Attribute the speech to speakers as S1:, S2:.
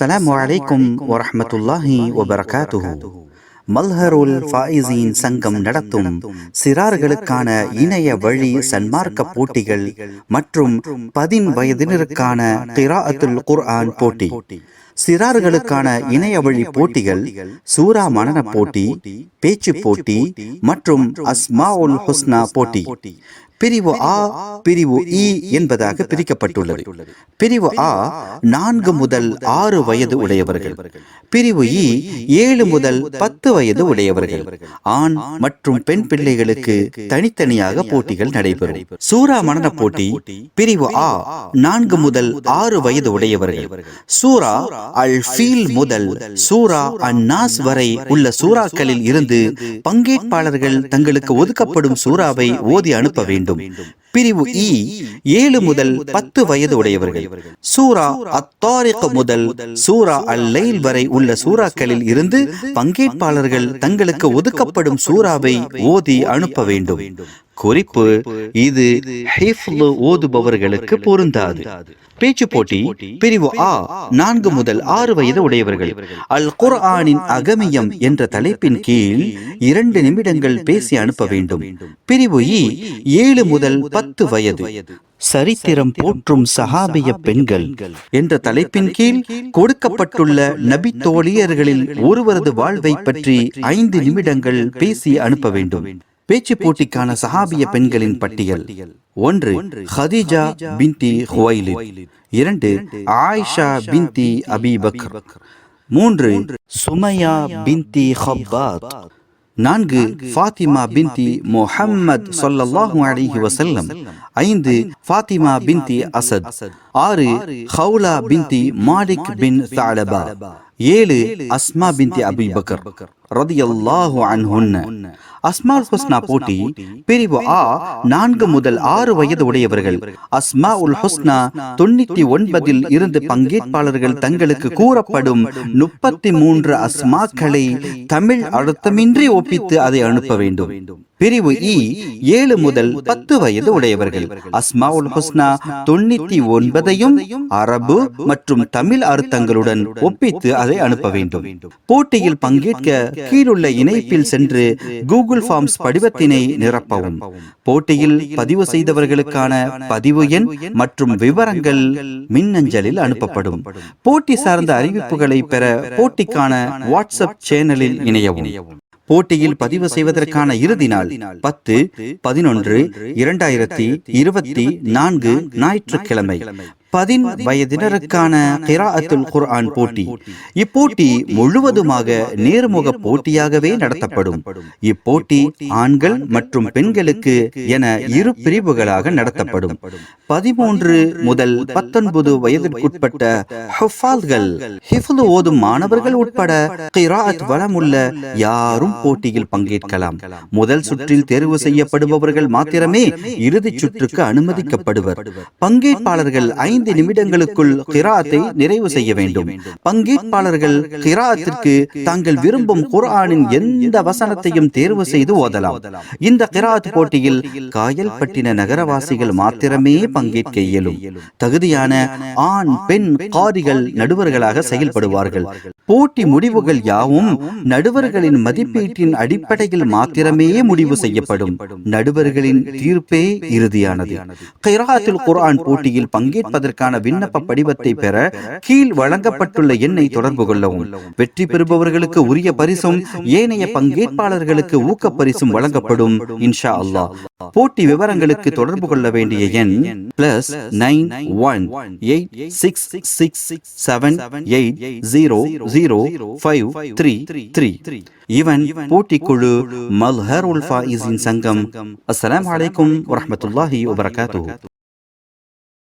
S1: அஸ்ஸலாமு அலைக்கும் வரஹ்மத்துல்லாஹி வபரகாத்துஹு மல்ஹருல் ஃபாயிசின் சங்கம் நடத்தும் சிறார்களுக்கான இணைய வழி சன்மார்க்க போட்டிகள் மற்றும் பதின் வயதினருக்கான கிராஅத்துல் குர்ஆன் போட்டி. சிறார்களுக்கான இணைய வழி போட்டிகள் சூரா மனன போட்டி பேச்சு போட்டி மற்றும் அஸ்மா உல் ஹுஸ்னா போட்டி. பிரிவு ஆ பிரிவு இ என்பதாக பிரிக்கப்பட்டுள்ளது. பிரிவு ஆ நான்கு முதல் ஆறு வயது உடையவர்கள். பிரிவு இ ஏழு முதல் பத்து வயது உடையவர்கள். ஆண் மற்றும் பெண் பிள்ளைகளுக்கு தனித்தனியாக போட்டிகள் நடைபெறும். சூரா மனன போட்டி பிரிவு ஆ நான்கு முதல் ஆறு வயது உடையவர்கள். சூரா அல் ஃபீல் முதல் சூரா அந்நாஸ் வரை உள்ள சூறாக்களில் இருந்து பங்கேற்பாளர்கள் தங்களுக்கு ஒதுக்கப்படும் சூறாவை ஓதி அனுப்ப வேண்டும். பிரிவு இ ஏழு முதல் பத்து வயது உடையவர்கள். சூரா அத்தாரிக் முதல் சூரா அல் லைல் வரை உள்ள சூறாக்களில் இருந்து பங்கேற்பாளர்கள் தங்களுக்கு ஒதுக்கப்படும் சூறாவை ஓதி அனுப்ப வேண்டும். குறிப்பு இது ஹிஃப்லு ஓதுபவர்களுக்கு பொருந்தாது. பேச்சு போட்டி பிரிவு ஆ நான்கு முதல் ஆறு வயது உடையவர்கள். அல் குர்ஆனின் அகமியம் என்ற தலைப்பின் கீழ் இரண்டு நிமிடங்கள் பேசி அனுப்ப வேண்டும். பிரிவு இ ஏழு முதல் பத்து வயது. சரித்திரம் போற்றும் சஹாபிய பெண்கள் என்ற தலைப்பின் கீழ் கொடுக்கப்பட்டுள்ள நபி தோழியர்களில் ஒருவரது வாழ்வை பற்றி ஐந்து நிமிடங்கள் பேசி அனுப்ப வேண்டும். பேச்சு போட்டிக்கான சஹாபிய பெண்களின் பட்டியல். ஒன்று ஹதீஜா பின்தி ஹுவைலித். இரண்டு ஆயிஷா பின்தி அபிபக்கர் மூன்று சுமையா பின்தி ஹப்பாத். நான்கு ஃபாத்திமா பின்தி முஹம்மத் சொல்லல்லாஹு அலைஹி வஸல்லம். ஐந்து ஃபாத்திமா பின்தி அசத். ஆறு ஹவுலா பின்தி மாலிக் பின் தாலபா ஏழு அஸ்மா பின்தி அபிபக்கர் ரதியல்லாஹு அன்ஹுன்ன. அஸ்மால் ஹுஸ்னா போட்டி பிரிவு ஆ நான்கு முதல் ஆறு வயது உடையவர்கள். அஸ்மா உல் ஹுஸ்னா தொண்ணூத்தி ஒன்பதில் இருந்து பங்கேற்பாளர்கள் தங்களுக்கு கூறப்படும் முப்பத்தி மூன்று அஸ்மாக்களை தமிழ் அழுத்தமின்றி ஒப்பித்து அதை அனுப்ப வேண்டும். பிரிவு இ ஏழு முதல் பத்து வயது உடையவர்கள். அஸ்மா உல் ஹுஸ்னா தொண்ணூத்தி ஒன்பதையும் அரபு மற்றும் தமிழ் அர்த்தங்களுடன் ஒப்பித்து அதை அனுப்ப வேண்டும். போட்டியில் பங்கேற்க கீழுள்ள இணைப்பில் சென்று கூகுள் ஃபார்ம்ஸ் படிவத்தினை நிரப்பவும். போட்டியில் பதிவு செய்தவர்களுக்கான பதிவு எண் மற்றும் விவரங்கள் மின்னஞ்சலில் அனுப்பப்படும். போட்டி சார்ந்த அறிவிப்புகளை பெற போட்டிக்கான வாட்ஸ்அப் சேனலில் இணையவும். போட்டியில் பதிவு செய்வதற்கான இறுதி நாள் பத்து பதினொன்று இரண்டாயிரத்தி இருபத்தி நான்கு ஞாயிற்றுக்கிழமை. பதின் வயதினருக்கான கிராஅத்துல் குர்ஆன் போட்டி. இப்போட்டி முழுவதுமாக நேர்முக போட்டியாகவே நடத்தப்படும். இப்போட்டி ஆண்கள் மற்றும் பெண்களுக்கு என இரு பிரிவுகளாக நடத்தப்படும். பதிமூன்று முதல் பத்தொன்பது வயதிற்குட்பட்ட ஹுஃபால்கள் ஓதும் மாணவர்கள் உட்பட கிராஅத் வளமுள்ள யாரும் போட்டியில் பங்கேற்கலாம். முதல் சுற்றில் தேர்வு செய்யப்படுபவர்கள் மாத்திரமே இறுதிச் சுற்றுக்கு அனுமதிக்கப்படுவர். பங்கேற்பாளர்கள் ஐந்து ஐந்து நிமிடங்களுக்குள் கிராத்தை நிறைவு செய்ய வேண்டும். பங்கேற்பாளர்கள் கிராத்திற்கு தாங்கள் விரும்பும் குரானின் எந்த வசனத்தையும் தேர்வு செய்து ஓதலாம். இந்த கிராத் போட்டியில் காயல்பட்டின நகரவாசிகள் மாத்திரமே பங்கேற்க இயலும் தகுதியான ஆண் பெண் காரிகள் நடுவர்களாக செயல்படுவார்கள். போட்டி முடிவுகள் யாவும் நடுவர்களின் மதிப்பீட்டின் அடிப்படையில் மாத்திரமே முடிவு செய்யப்படும். நடுவர்களின் தீர்ப்பே இறுதியானது. கைராத்தில் குரான் போட்டியில் பங்கேற்பதற்கு பங்கேற்பதற்கான விண்ணப்ப படிவத்தை பெற கீழ் வழங்கப்பட்டுள்ள எண்ணை தொடர்பு கொள்ளவும். வெற்றி பெறுபவர்களுக்கு உரிய பரிசும் ஏனைய பங்கேற்பாளர்களுக்கு ஊக்க பரிசும் வழங்கப்படும் இன்ஷா அல்லாஹ் போட்டி விவரங்களுக்கு தொடர்பு கொள்ள வேண்டிய எண் plus nine one eight six six seven eight zero zero five three three இவன் போட்டிக்குழு மல்ஹர் உல் ஃபாயிஸின் சங்கம். அஸ்ஸலாமு அலைக்கும் வரஹ்மத்துல்லாஹி வபரகாத்துஹு.